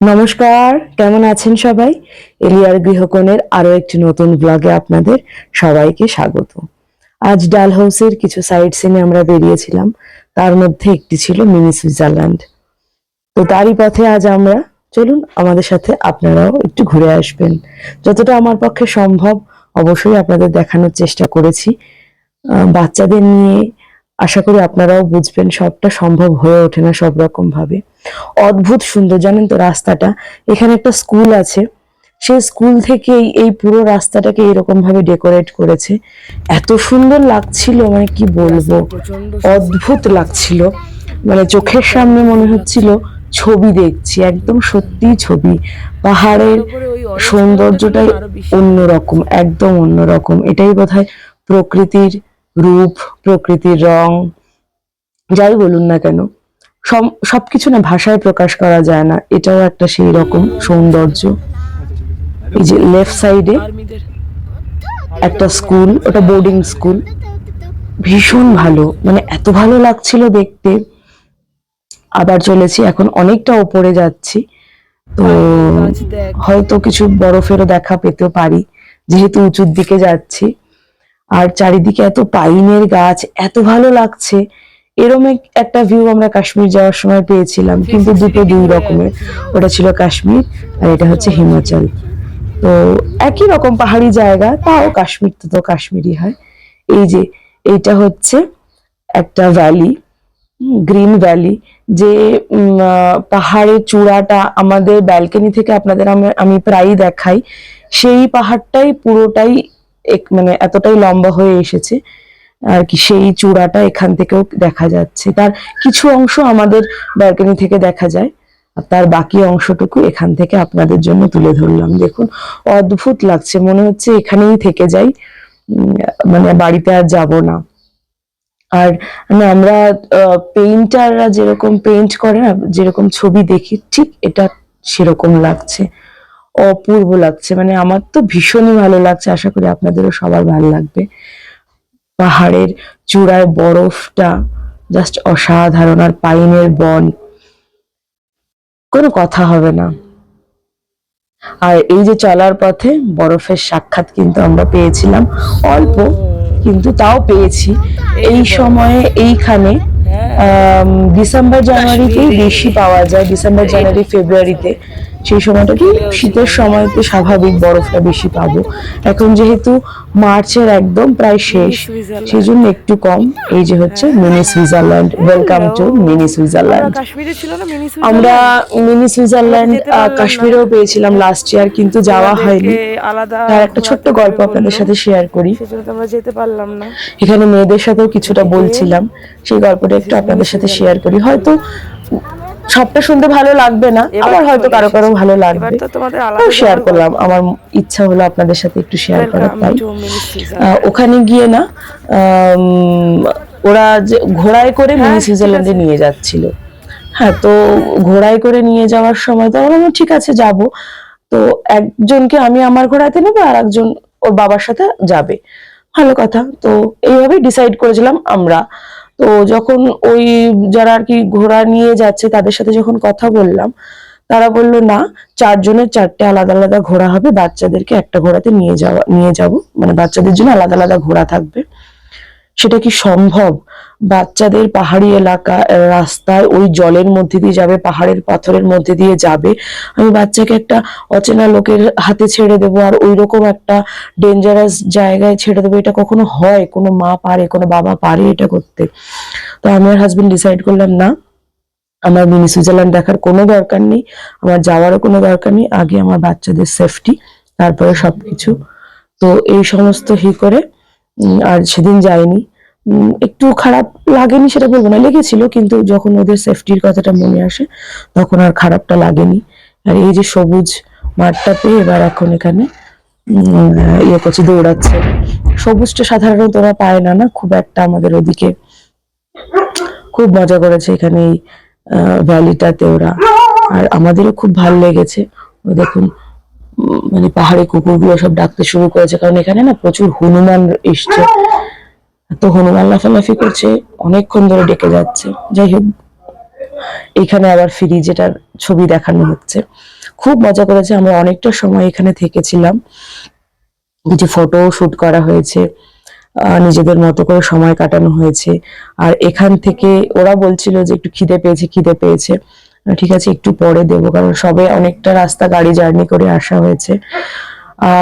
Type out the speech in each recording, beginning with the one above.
নমস্কার, কেমন আছেন সবাই? এলিয়ার গৃহকোণের আরও একটি নতুন ব্লগে আপনাদের সবাইকে স্বাগত। আজ ডাল হাউসের কিছু সাইড সিনে আমরা বেরিয়েছিলাম। তার মধ্যে একটি ছিল মিনি সুইজারল্যান্ড। তো তারই পথে আজ আমরা, চলুন আমাদের সাথে আপনারাও একটু ঘুরে আসবেন। যতটা আমার পক্ষে সম্ভব, অবশ্যই আপনাদের দেখানোর চেষ্টা করেছি। বাচ্চাদের নিয়ে আশা করি আপনারাও বুঝবেন সবটা সম্ভব হয়ে ওঠে না সব রকম ভাবে। অদ্ভুত সুন্দর, জানেন তো রাস্তাটা? এখানে একটা স্কুল আছে। সেই স্কুল থেকে এই- এই পুরো রাস্তাটাকে এরকম ভাবে ডেকোরেট করেছে। এত সুন্দর লাগছিল মানে কি বলব? অদ্ভুত লাগছিল। মানে চোখের সামনে মনে হচ্ছিল ছবি দেখছি, একদম সত্যি ছবি। পাহাড়ের সৌন্দর্যটাই অন্যরকম, একদম অন্যরকম। এটাই বোধহয় প্রকৃতির রূপ প্রকৃতির রং যাই বলুন না কেন সব- সবকিছু না ভাষায় প্রকাশ করা যায় না। এটাও একটা সেই রকম সৌন্দর্য। এই যে লেফট সাইডে একটা স্কুল ওটা বোর্ডিং স্কুল ভীষণ ভালো। মানে এত ভালো লাগছিল দেখতে। আবার চলেছি এখন অনেকটা ওপরে যাচ্ছি। তো হয়তো কিছু বরফেরও দেখা পেতে পারি। যেহেতু উঁচুর দিকে যাচ্ছি। আর চারিদিকে এত পাইনের গাছ এত ভালো লাগছে। এরম একটা ভিউ আমরা কাশ্মীর যাওয়ার সময় পেয়েছিলাম কিন্তু দুটো দুই রকমের। ওটা ছিল কাশ্মীর আর এটা হচ্ছে হিমাচল। তো একই রকম পাহাড়ি জায়গা তাও কাশ্মীর তো তো কাশ্মীরই হয়। এই যে এইটা হচ্ছে একটা ভ্যালি গ্রিন ভ্যালি যে পাহাড়ের চূড়াটা আমাদের ব্যালকনি থেকে আপনাদের আমি- আমি প্রায়ই দেখাই। সেই পাহাড়টাই পুরোটাই এক- মানে এতটাই লম্বা হয়ে এসেছে। আর কি সেই চূড়াটা এখান থেকেও দেখা যাচ্ছে। তার কিছু অংশ আমাদের ব্যালকনি থেকে দেখা যায়। আর তার বাকি অংশটুকু এখান থেকে আপনাদের জন্য তুলে ধরলাম। দেখুন, অদ্ভুত লাগছে। মনে হচ্ছে এখানেই থেকে যাই। মানে বাড়িতে আর যাব না। আর মানে আমরা পেইন্টাররা যেরকম পেইন্ট করে না, যেরকম ছবি দেখি, ঠিক এটা সেরকম লাগছে। অপূর্ব লাগছে। মানে আমার তো ভীষণই ভালো লাগছে। আশা করি আপনাদেরও সবার ভালো লাগবে। পাহাড়ের চূড়ায় বরফটা জাস্ট অসাধারণ আর পাইনের বন। কোনো কথা হবে না। আর এই যে চলার পথে বরফের সাক্ষাৎ কিন্তু আমরা পেয়েছিলাম। অল্প, কিন্তু তাও পেয়েছি। এই সময়ে এইখানে ডিসেম্বর জানুয়ারিতেই বেশি পাওয়া যায়। ডিসেম্বর, জানুয়ারি, ফেব্রুয়ারিতে। সেই সময়টা কি? শীতের সময়তে স্বাভাবিক বরফটা বেশি পাবো। এখন যেহেতু মার্চের একদম প্রায় শেষ সেই জন্য একটু কম। এই যে হচ্ছে mini Switzerland. Welcome to mini Switzerland. আমরা মিনি সুইজারল্যান্ড। কাশ্মীরেও পেয়েছিলাম লাস্ট ইয়ার কিন্তু যাওয়া হয়নি। আলাদা তার একটা ছোট্ট গল্প আপনাদের সাথে শেয়ার করি। সেজন্য তো আমরা যেতে পারলাম না। এখানে মেয়েদের সাথেও কিছুটা বলছিলাম। সেই গল্পটা একটু আপনাদের সাথে শেয়ার করি। হয়তো সবটা শুনতে ভালো লাগবে না আবার হয়তো কারও কারও ভালো লাগবে। শেয়ার করলাম আমার ইচ্ছা হলো আপনাদের সাথে একটু শেয়ার করার তাই। ওখানে গিয়ে না ওরা যে ঘোড়ায় করে মিনি সুইজারল্যান্ডে নিয়ে যাচ্ছিল। হ্যাঁ তো ঘোড়ায় করে নিয়ে যাওয়ার সময় তো আমরা ঠিক আছে যাব। তো একজনকে আমি আমার ঘোড়াতে নেব আর একজন ওর বাবার সাথে যাবে। ভালো কথা তো এইভাবে ডিসাইড করেছিলাম আমরা। তো যখন ওই যারা আর কি ঘোড়া নিয়ে যাচ্ছে তাদের সাথে যখন কথা বললাম, তারা বলল, না, চারজনের চারটে আলাদা আলাদা ঘোড়া হবে, বাচ্চাদেরকে একটা ঘোড়াতে নিয়ে যাওয়া, নিয়ে যাব। মানে বাচ্চাদের জন্য আলাদা আলাদা ঘোড়া থাকবে। সেটা কি সম্ভব? বাচ্চাদের পাহাড়ি এলাকা রাস্তায় ওই জলের মধ্যে দিয়ে যাবে পাহাড়ের পাথরের মধ্যে দিয়ে যাবে। আমি বাচ্চাকে একটা অচেনা লোকের হাতে ছেড়ে দেবো আর ওই রকম একটা ডেঞ্জারাস জায়গায় ছেড়ে দেবো। এটা কখনো হয়? কোনো মা পারে কোনো বাবা পারে এটা করতে। তো আমি আর হাজবেন্ড ডিসাইড করলাম না আমার মিনি সুইজারল্যান্ড দেখার কোনো দরকার নেই। আমার যাওয়ারও কোনো দরকার নেই। আগে আমার বাচ্চাদের সেফটি তারপরে সবকিছু। তো এই সমস্ত হি করে আর সেদিন উম, একটু খারাপ লাগেনি সেটা বলব না, লেগেছিল, কিন্তু যখন ওদের সেফটির কথাটা মনে আসে, তখন আর খারাপটা লাগেনি। আর এই যে সবুজ মাঠটা পেয়ে এবার এখন এখানে ইয়ে করছে, দৌড়াচ্ছে। সবুজটা সাধারণত ওরা পায় না না? খুব একটা আমাদের ওদিকে খুব মজা করেছে এখানে এই ভ্যালিটাতে ওরা। আর আমাদেরও খুব ভালো লেগেছে। দেখুন মানে পাহাড়ি কুকুরগুলো সব ডাকতে শুরু করেছে, কারণ এখানে না প্রচুর হনুমান এসছে। তো হনুমান লাফালাফি করছে, অনেকক্ষণ ধরে ডেকে যাচ্ছে। যাই হোক, এখানে আবার ফ্রিজ এটার ছবি দেখানো হচ্ছে। খুব মজা করেছে, আমরা অনেকটা সময় এখানে থেকেছিলাম। কিছু ফটো শুট করা হয়েছে নিজেদের মতো করে সময় কাটানো হয়েছে। আর এখান থেকে ওরা বলছিল যে একটু খিদে পেয়েছে খিদে পেয়েছে। ঠিক আছে, একটু পরে দেবো, কারণ সবে অনেকটা রাস্তা গাড়ি জার্নি করে আসা হয়েছে।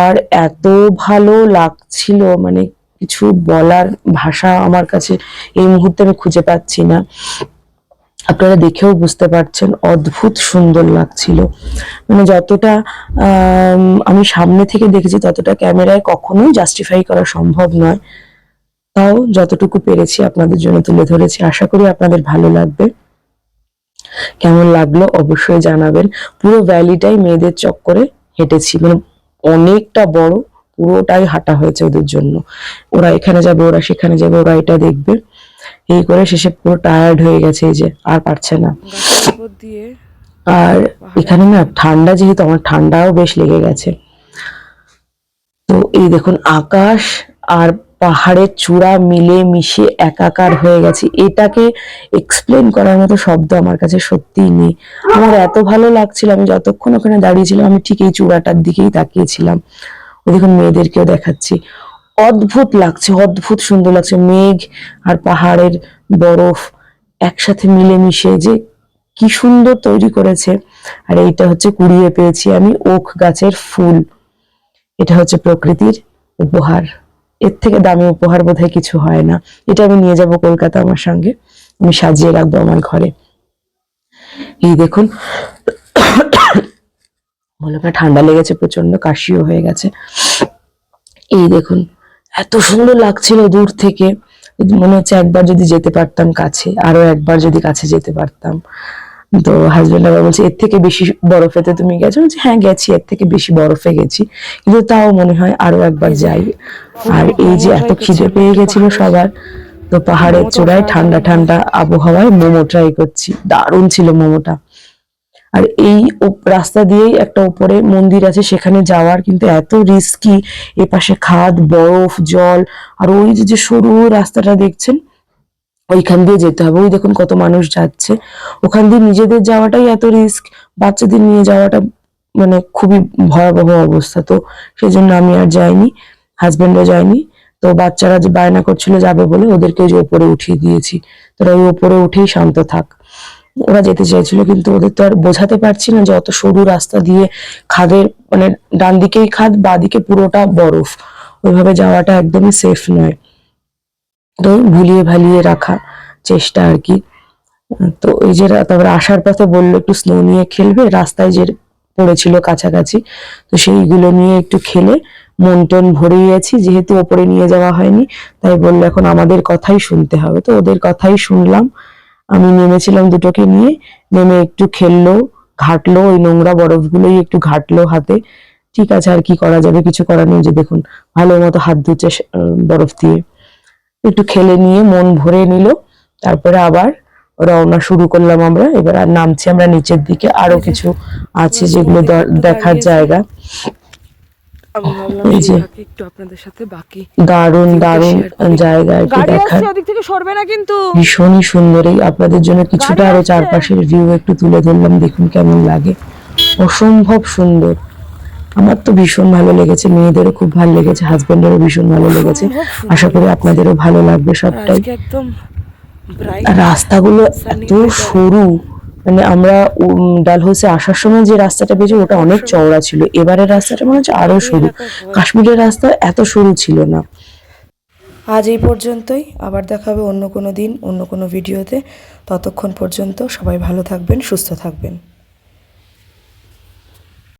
আর এত ভালো লাগছিল মানে কিছু বলার ভাষা আমার কাছে এই মুহূর্তে আমি খুঁজে পাচ্ছি না। আপনারা দেখেও বুঝতে পারছেন অদ্ভুত সুন্দর লাগছিল। মানে যতটা আম, সামনে থেকে দেখেছি ততটা ক্যামেরায় কখনোই জাস্টিফাই করা সম্ভব নয়। তাও যতটুকু পেরেছি আপনাদের জন্য তুলে ধরেছি। আশা করি আপনাদের ভালো লাগবে। কেমন লাগল অবশ্যই জানাবেন। পুরো ভ্যালিটাই মেয়েদের চক্করে হেঁটেছি। মানে অনেকটা বড়। পুরোটাই হাঁটা হয়েছে ওদের জন্য। ওরা এখানে যাবে, ওরা সেখানে যাবে, ওরা এটা দেখবে। এই করে শেষে পুরো টায়ার্ড হয়ে গেছে এই যে, আর পারছে না। আর এখানে না ঠান্ডা যেহেতু, আমার ঠান্ডাও বেশ লেগে গেছে। তো এই দেখুন, আকাশ আর পাহাড়ের চূড়া মিলে মিশে একাকার হয়ে গেছে। এটাকে এক্সপ্লেন করার মতো শব্দ আমার কাছে সত্যিই নেই। আমার এত ভালো লাগছিল, আমি যতক্ষণ ওখানে দাঁড়িয়েছিলাম আমি ঠিক এই চূড়াটার দিকেই তাকিয়েছিলাম দেখুন মেয়েদেরকেও দেখাচ্ছি। অদ্ভুত লাগছে, অদ্ভুত সুন্দর লাগছে। মেঘ আর পাহাড়ের বরফ একসাথে মিলেমিশে যে কি সুন্দর তৈরি করেছে। আর এইটা হচ্ছে কুড়িয়ে পেয়েছি আমি ওক গাছের ফুল। এটা হচ্ছে প্রকৃতির উপহার। এর থেকে দামি উপহার বোধহয় কিছু হয় না। এটা আমি নিয়ে যাব কলকাতা আমার সঙ্গে। আমি সাজিয়ে রাখব আমার ঘরে। এই দেখুন না, ঠান্ডা লেগেছে প্রচণ্ড কাশিও হয়ে গেছে। এই দেখুন, এত সুন্দর লাগছিল দূর থেকে। মনে হচ্ছে একবার যদি যেতে পারতাম কাছে, আরও একবার যদি কাছে যেতে পারতাম। তো হাজবেন্ড আবার বলছে, এর থেকে বেশি বরফেতে তুমি গেছো? বলছি হ্যাঁ গেছি, এর থেকে বেশি বরফে গেছি। কিন্তু তাও মনে হয় আরও একবার যাই। আর এই যে এত খিদে পেয়ে গেছিল সবার, তো পাহাড়ের চূড়ায় ঠান্ডা ঠান্ডা আবহাওয়ায় মোমো ট্রাই করছি। দারুণ ছিল মোমোটা। আর এই রাস্তা দিয়েই একটা উপরে মন্দির আছে, সেখানে যাওয়ার কিন্তু এত রিস্কি এপাশে খাদ, বরফ, জল, আর ওই যে সরু রাস্তাটা দেখছেন, ওইখান দিয়ে যেতে হবে। ওই দেখুন কত মানুষ যাচ্ছে। ওখান দিয়ে নিজেদের যাওয়াটাই এত রিস্ক বাচ্চাদের নিয়ে যাওয়াটা মানে খুবই ভয়াবহ অবস্থা। তো সেই জন্য আমি আর যাইনি হাজবেন্ডও যায়নি। তো বাচ্চারা যে বায়না করছিল যাবে বলে, ওদেরকে যে ওপরে উঠিয়ে দিয়েছি। তোরা ওই ওপরে উঠেই শান্ত থাক। ওরা যেতে চাইছিল, কিন্তু ওদের তো আর বোঝাতে পারছি না যে অত সরু রাস্তা দিয়ে খাদের মানে ডান দিকেই খাদ, বা দিকে পুরোটা বরফ। ওইভাবে যাওয়াটা একদমই সেফ নয়। তো ভুলিয়ে ভালিয়ে রাখা চেষ্টা আর কি। তো এই যে তারপরে আসার পথে বলল, একটু স্নো নিয়ে খেলবে, রাস্তায় যে পড়েছিল কাছাকাছি, তো সেইগুলো নিয়ে একটু খেলে মন টন ভরে গেছি যেহেতু ওপরে নিয়ে যাওয়া হয়নি, তাই বলল এখন আমাদের কথাই শুনতে হবে। তো ওদের কথাই শুনলাম। আমি নেমেছিলাম দুটোকে নিয়ে, নেমে একটু খেললো, ঘাটলো, ওই নোংরা বরফগুলোই একটু ঘাটলো হাতে। ঠিক আছে, আর কি করা যাবে, কিছু করার নেই, যে দেখুন, ভালো মতো হাত ধুচ্ছে বরফ দিয়ে। একটু খেলে নিয়ে মন ভরে নিল, তারপরে আবার রওনা শুরু করলাম আমরা। এবার আর নামছি আমরা নিচের দিকে। আরও কিছু আছে যেগুলো দেখার জায়গা। আমি ভাবলাম যে। একটু আপনাদের সাথে বাকি দারুণ দারুণ জায়গা আর দেখার ওদিক থেকে সরবে না কিন্তু। ভীষণই সুন্দর এই আপনাদের জন্য কিছুটা আরও চারপাশের ভিউ একটু তুলে ধরলাম দেখুন কেমন লাগে। অসম্ভব সুন্দর। আমার তো ভীষণ ভালো লেগেছে মেয়েদেরও খুব ভালো লেগেছে হাজবেন্ডেরও ভীষণ ভালো লেগেছে। আশা করি আপনাদেরও ভালো লাগবে সবটাই। একদম রাস্তাগুলো এত সরু মানে আমরা ডাল ডালহৌসে আসার সময় যে রাস্তাটা পেয়েছি ওটা অনেক চওড়া ছিল। এবারের রাস্তাটা মনে হচ্ছে আরও সরু। কাশ্মীরের রাস্তা এত সরু ছিল না। আজ এই পর্যন্তই। আবার দেখা হবে অন্য কোনো দিন অন্য কোনো ভিডিওতে। ততক্ষণ পর্যন্ত সবাই ভালো থাকবেন সুস্থ থাকবেন।